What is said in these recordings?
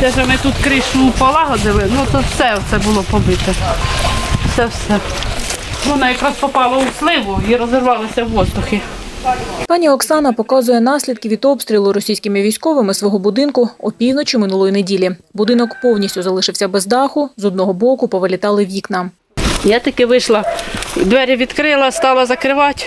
Те, що ми тут кришу полагодили, ну то все це було побите. Все все. Воно якраз попало у сливу і розірвалося в воздухі. Пані Оксана показує наслідки від обстрілу російськими військовими свого будинку опівночі минулої неділі. Будинок повністю залишився без даху, з одного боку повилітали вікна. Я таки вийшла, двері відкрила, стала закривати,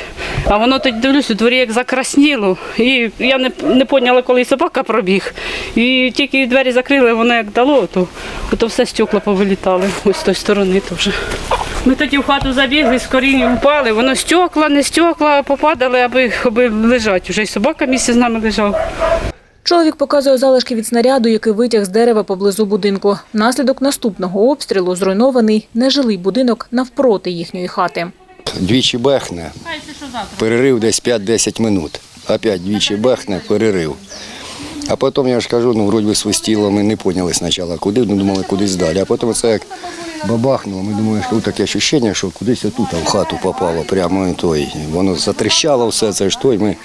а воно тоді дивлюсь, у дворі як закрасніло. І я не, не поняла, коли собака пробіг. І тільки двері закрили, воно як дало, то, то все стекла повилітали ось з тої сторони теж. Ми тоді в хату забігли, з коріння впали, воно стекла, не стекла, попадали, аби, аби лежать. Вже й собака місце з нами лежав. Чоловік показує залишки від снаряду, який витяг з дерева поблизу будинку. Внаслідок наступного обстрілу зруйнований нежилий будинок навпроти їхньої хати. Двічі бехне, перерив десь 5-10 минут. Опять двічі бехне, перерив. А потім, я ж кажу, ну, вроді свистіло, ми не поняли спочатку, куди, ну, думали, кудись далі. А потім це як бабахнуло, ми думали, що таке відчуття, що кудись отут в хату попало, прямо і той. Воно затріщало все це ж той, ми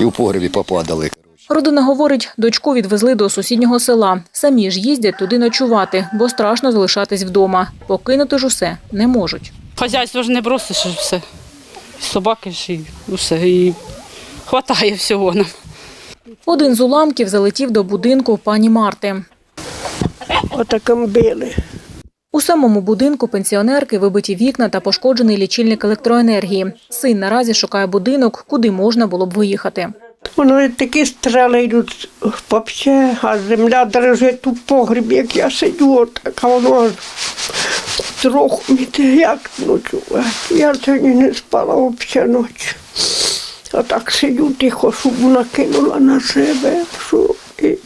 і в погребі попадали. Родина говорить, дочку відвезли до сусіднього села. Самі ж їздять туди ночувати, бо страшно залишатись вдома. Покинути ж усе не можуть. Хазяйство ж не бросиш все. І собаки ж і все. І хватає всього нам. Один з уламків залетів до будинку пані Марти. Отаком били. У самому будинку пенсіонерки вибиті вікна та пошкоджений лічильник електроенергії. Син наразі шукає будинок, куди можна було б виїхати. Воно і такі стріли йдуть вообще, а земля дрожить у погрібі, як я сидю, отак, а воно аж троху міти, як ночувати. Я сьогодні не спала взагалі ночі. А так сидю тихо, щоб накинула на себе, що і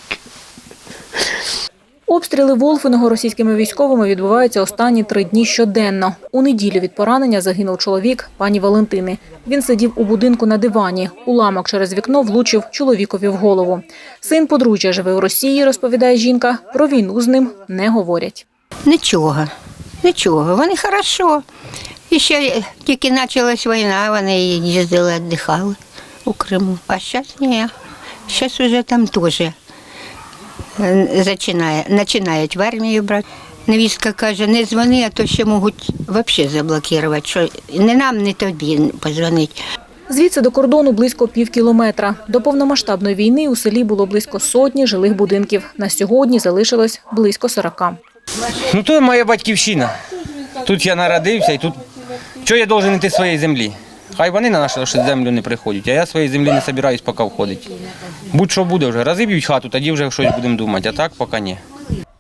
Обстріли Волфиного російськими військовими відбуваються останні три дні щоденно. У неділю від поранення загинув чоловік пані Валентини. Він сидів у будинку на дивані. Уламок через вікно влучив чоловікові в голову. Син подружжя живе у Росії, розповідає жінка. Про війну з ним не говорять. Нічого, нічого. Вони хорошо. І ще тільки почалась війна, вони їздили, віддихали у Криму. А зараз ні. Зараз вже там теж починають в армію брати. Невістка каже, не дзвони, а то ще можуть взагалі заблокувати, що не нам, не тобі позвонить. Звідси до кордону близько пів кілометра. До повномасштабної війни у селі було близько сотні жилих будинків. На сьогодні залишилось близько 40. Ну то моя батьківщина. Тут я народився і тут. Що я должен йти своєї землі? Хай вони на нашу землю не приходять, а я своєї землі не збираюсь поки входити. Будь-що буде вже. Розіб'ють хату, тоді вже щось будемо думати, а так поки ні.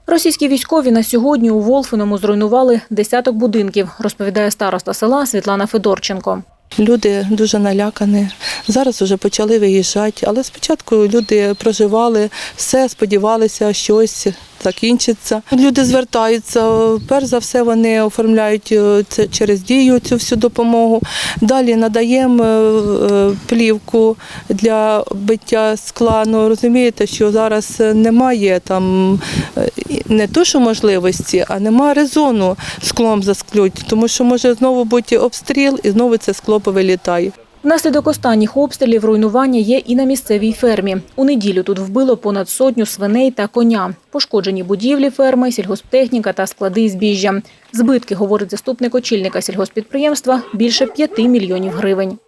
Російські військові на сьогодні у Волфиному зруйнували десяток будинків, розповідає староста села Світлана Федорченко. Люди дуже налякані. Зараз вже почали виїжджати, але спочатку люди проживали, все сподівалися, щось закінчиться. Люди звертаються. Перш за все, вони оформляють е, це через дію цю всю допомогу. Далі надаємо е, е, плівку для биття скла. Ну розумієте, що зараз немає там не то, що можливості, а немає резону склом засклють, тому що може знову бути обстріл і знову це скло повилітає. Внаслідок останніх обстрілів руйнування є і на місцевій фермі. У неділю тут вбило понад сотню свиней та коня. Пошкоджені будівлі ферми, сільгосптехніка та склади збіжжя. Збитки, говорить заступник очільника сільгоспідприємства, більше 5 мільйонів гривень.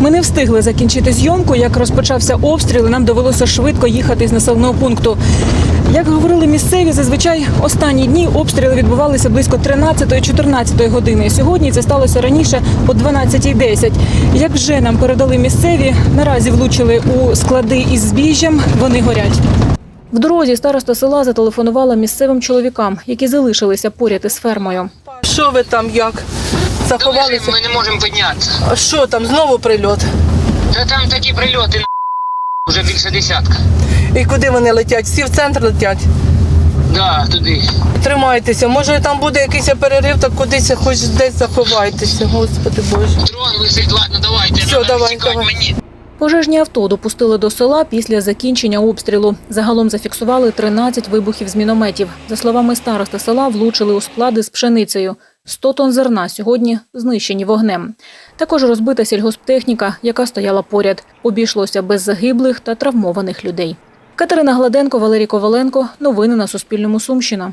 Ми не встигли закінчити зйомку. Як розпочався обстріл, нам довелося швидко їхати з населеного пункту. Як говорили місцеві, зазвичай останні дні обстріли відбувалися близько 13-14 години. Сьогодні це сталося раніше о 12.10. Як вже нам передали місцеві, наразі влучили у склади із збіжжям. Вони горять. В дорозі староста села зателефонувала місцевим чоловікам, які залишилися поряд із фермою. Що ви там як? Заховалися? Ми не можемо піднятися. А що там знову прильот? Та там такі прильоти вже більше десятка. І куди вони летять? Всі в центр летять. Да, туди. Тримайтеся. Може там буде якийсь перерив, так кудись хоч десь заховайтеся. Господи Боже. Дрон висить, ладно, давайте. Все, давай, давай. мені. Пожежні авто допустили до села після закінчення обстрілу. Загалом зафіксували 13 вибухів з мінометів. За словами староста села, влучили у склади з пшеницею. 100 тонн зерна сьогодні знищені вогнем. Також розбита сільгосптехніка, яка стояла поряд. Обійшлося без загиблих та травмованих людей. Катерина Гладенко, Валерій Коваленко. Новини на Суспільному. Сумщина.